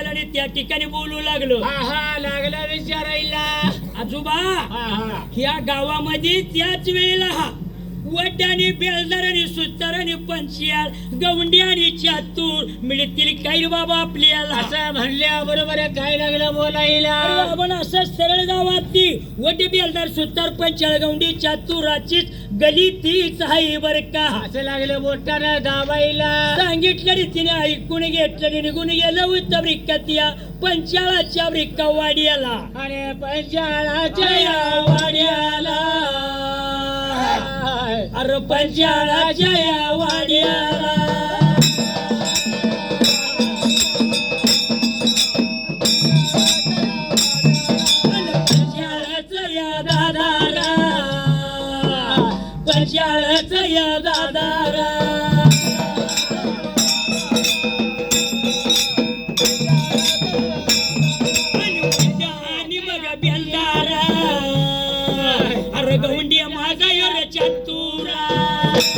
गेला आणि त्या ठिकाणी बोलू लागलो. लागला विचारायला. आजोबा ह्या गावामध्ये त्याच वेळेला हा. वड आणि बेलदार आणि सुतार आणि पंचियाल गवंडी आणि चातूर मिळतील काही बाबा आपल्याला. असं म्हणल्या बरोबर आहे, काय लागलं बोलायला? आपण असं सरळ गावातली वड बेलदार सुतार पंचाळ गवंडी चातुराचीच गली तीच आहे बर का. असं लागलं बोटानं दाबायला? सांगितलं रे तिने ऐकून घेतलं निघून गेलं उत्तम रिक्कात या पंचाळाच्या रिक्का वाड्याला अरे पंचाळाच्या या वाड्याला. अरे पंचाळाच्या या वाड्याला. पंचाळाचं या दादारा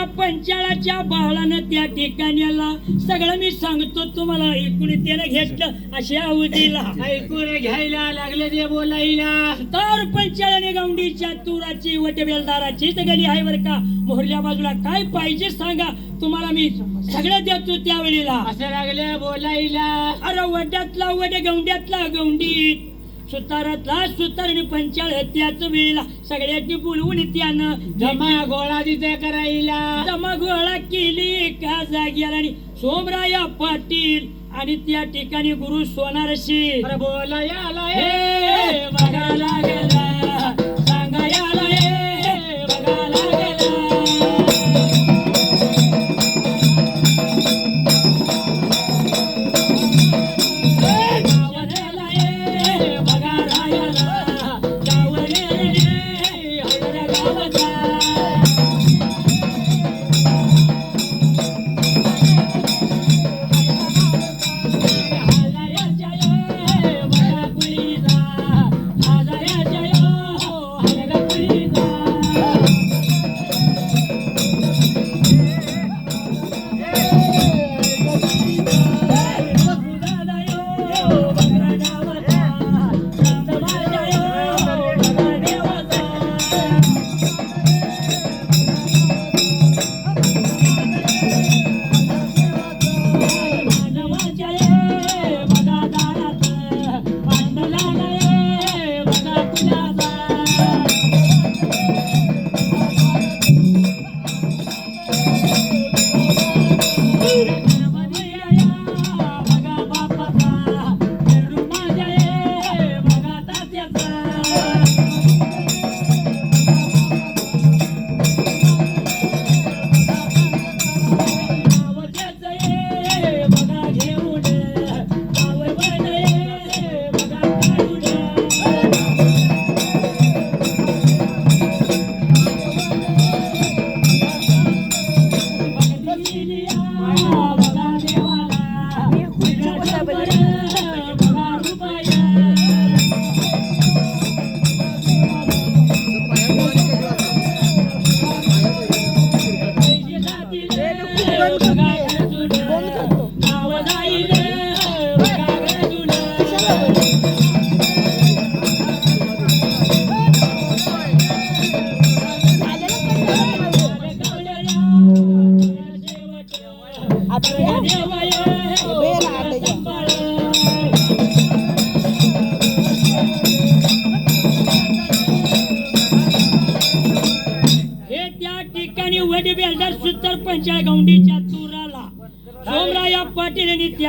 त्या पंचाळाच्या बहळानं त्या ठिकाण्याला सगळं मी सांगतो तुम्हाला ऐकून त्याला घेतलं. अशा अवधीला. ऐकून घ्यायला लागले ते बोलायला. तर पंचाळाने गवंडीच्या तुराची वटबेलदाराची गली आहे बर का? मोहरल्या बाजूला काय पाहिजे सांगा. तुम्हाला मी सगळं देतो त्यावेळेला. असं लागलं बोलायला. अरे वड्यातला वड गवंड्यातला गवंडीत. सुतारातला सुतार आणि पंचाळ त्याच वेळेला सगळ्यांनी बोलवून त्यानं जमा गोळा तिथे करायला. जमा गोळा केली का जाग्याला आणि सोमराया पाटील आणि त्या ठिकाणी गुरु सोनारशी अरे बोलायला हे बघायला गेला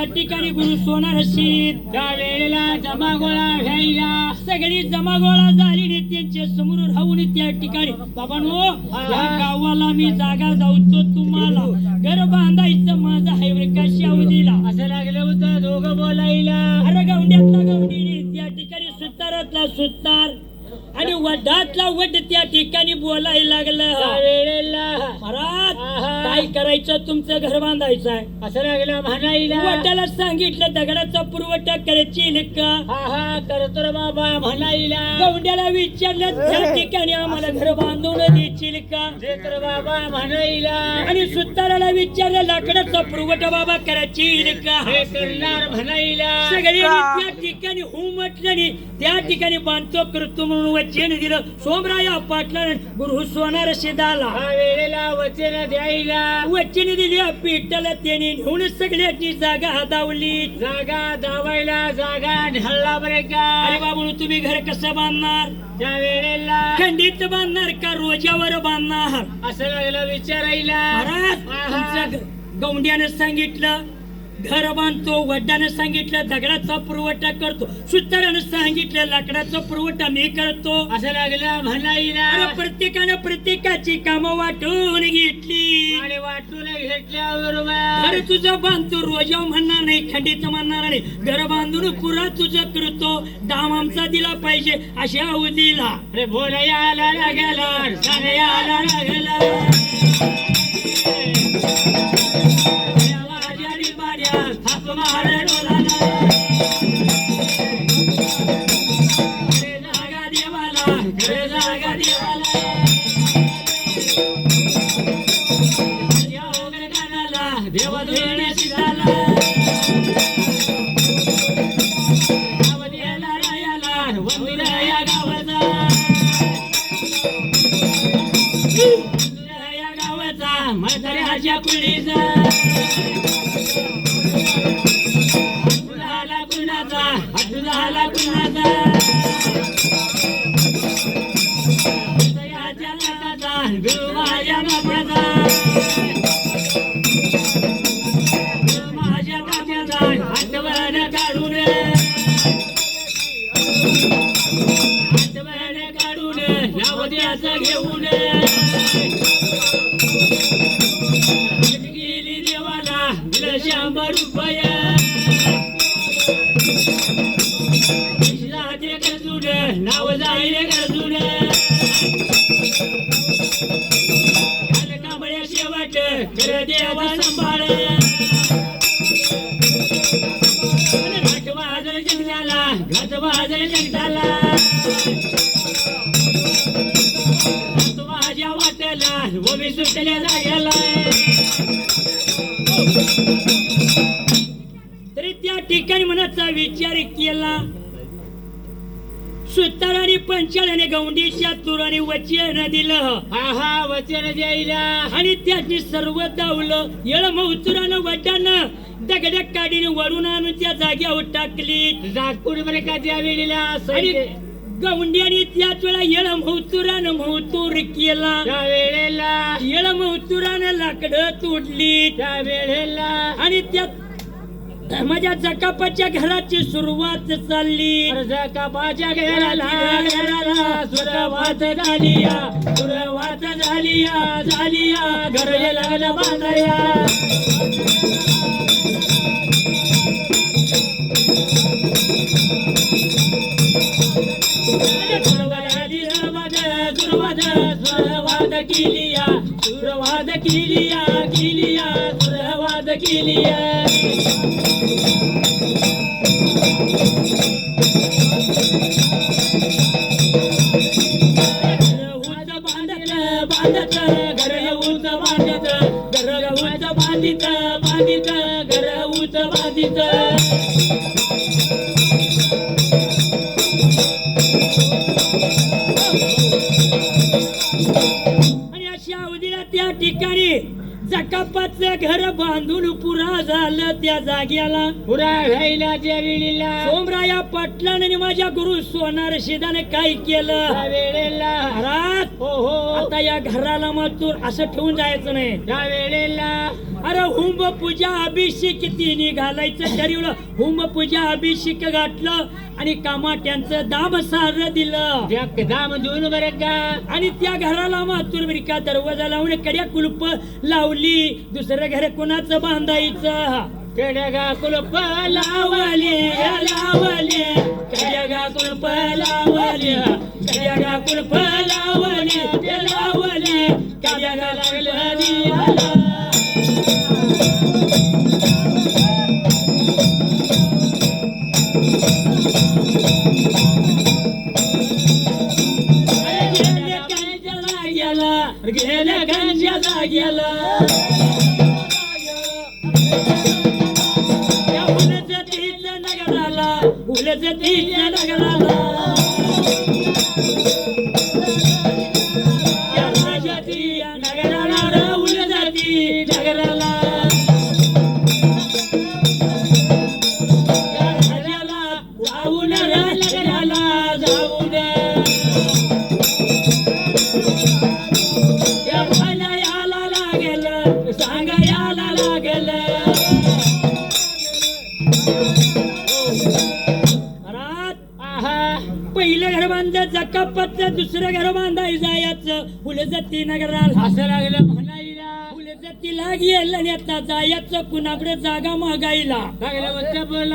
त्या ठिकाणी गुरु सोनार शीत त्या वेळेला जमा गोळा घ्यायला सगळी जमागोळा झाली आणि त्यांच्यासमोर राहून त्या ठिकाणी बाबांनो या गावाला मी जागा जाऊतो तुम्हाला. घर बांधायचं माझा हायवे कशावधीला असं लागलं होतं दोघं बोलायला. अरे गवंड्यातला गवंडीने त्या ठिकाणी सुतारातला सुतार आणि वडातला वड त्या ठिकाणी बोलायला लागलं. वेळेला. महाराज. काय करायचं? तुमचं घर बांधायचं आहे. असं लागलं म्हणायला. वड्याला सांगितलं दगडाचा पुरवठा करायची का हा हा करतो रे बाबा म्हणायला. गवंड्याला विचारलं त्या ठिकाणी आम्हाला घर बांधून देशील का देत रे बाबा म्हणायला. आणि सुताराला विचारलं लाकडाचा पुरवठा बाबा करायची का हे करणार सगळ्यांनी त्या ठिकाणी हो म्हटलं आणि त्या ठिकाणी बांधतो करतो म्हणून वचन दिलं. सोमराया पाटला गुरु सोनार शिदाला हा वेळेला वचन द्यायला. वचन दिली पिठाला त्याने घेऊन सगळ्यांची जागा हातावली. जागा दावायला जागा ढळला बरे का? अरे बाबू तुम्ही घर कसं बांधणार? त्या वेळेला खंडित बांधणार का रोजावर बांधणार? असं लागलं विचारायला. महाराज. तुमचं गौंड्यानं सांगितलं घर बांधतो वड्डानं सांगितलं दगडाचा पुरवठा करतो. सुतारानं सांगितलं लाकडाचा पुरवठा मी करतो. असं लागलं म्हणायला. अरे प्रत्येकानं प्रत्येकाची कामं वाटून घेतली. आणि वाटून घेतल्यावर अरे तुझं बांधतो रोजाव म्हणणार नाही खंडित म्हणणार नाही. घर बांधून पुरा तुझं करतो? दाम आमचा दिला पाहिजे अशा अवधीला. अरे बोलायला लागला सांगायला लागला. वाड्याने थाप मार डोलाला. अरे जागा देवाला, देवाला शंभर रुपये नाव जाईल गरजून कांबळ्या शेवट कर देवा सांभाळ घाट वाजल जगदाला घाट माझ्या वाट्याला ओबी सुटल्या मनाचा विचार केला. सुतार आणि पंचाळ्याने गौंडीच्या तुराने वचन दिलं. हा हा वचन द्यायला. आणि त्यांनी सर्व दावलं येळ मौतुरानं वटानं दगड काढीने वरून आणून त्या जाग्यावर टाकली नागपूर बरे का त्या वेळेला आणि त्याच वेळा येळ महतुरानं महतूर केला. त्या वेळेला येळ महतुरानं लाकडं तोडली त्या वेळेला आणि त्यात माझ्या जकापाच्या घराची सुरुवात चालली. अर्ज कापाच्या घराला घराला सुरवात झालिया सुरवात झालिया झालिया घर लागलं बांधाया सुरवात केलिया सुरवात केलिया केलिया सुरवात बांधत बांधत घर उंच बांधित घर उंच बांधित बांधित घर उच बाधीच आणि अशा अवधीला ठिकाणी जकापाचं घर बांधून पुरा झालं त्या जाग्याला. पुरा व्हायला त्या वेळेला सोमराया पाटलाने माझ्या गुरु सोनार शिदाने काय केलं? वेळेला. घरात? हो हो. आता या घराला मग तू असं ठेवून जायचं नाही. त्या वेळेला. अरे हुंब पूजा अभिषेक तिन्ही घालायचं ठरवलं हुंब पूजा अभिषेक घातलं आणि कामाट्यांचं दाम सार दिलं दाम देऊन बरं का? आणि त्या घराला मातूर बिरका दरवाजा लावून कड्या कुलप लावली. दुसरं घर कोणाचं बांधायचं? केड्या गा कुलप लावले. लावले कड्या गा कुलप लावले. कड्या गा कुलप लावले लावले. कड्या गा लागलं गांजाला गेला या फुलाच्या नगराला फुलाच्या तीन नगराला. जकापतचं दुसरं घर बांधाय जायचं. फुले जाती नगराला असं लागलं म्हणायला. फुले जातीला गेलं आणि आता जायचं. कुणाकडे जागा मागायला. लागलं म्हणतं बोल.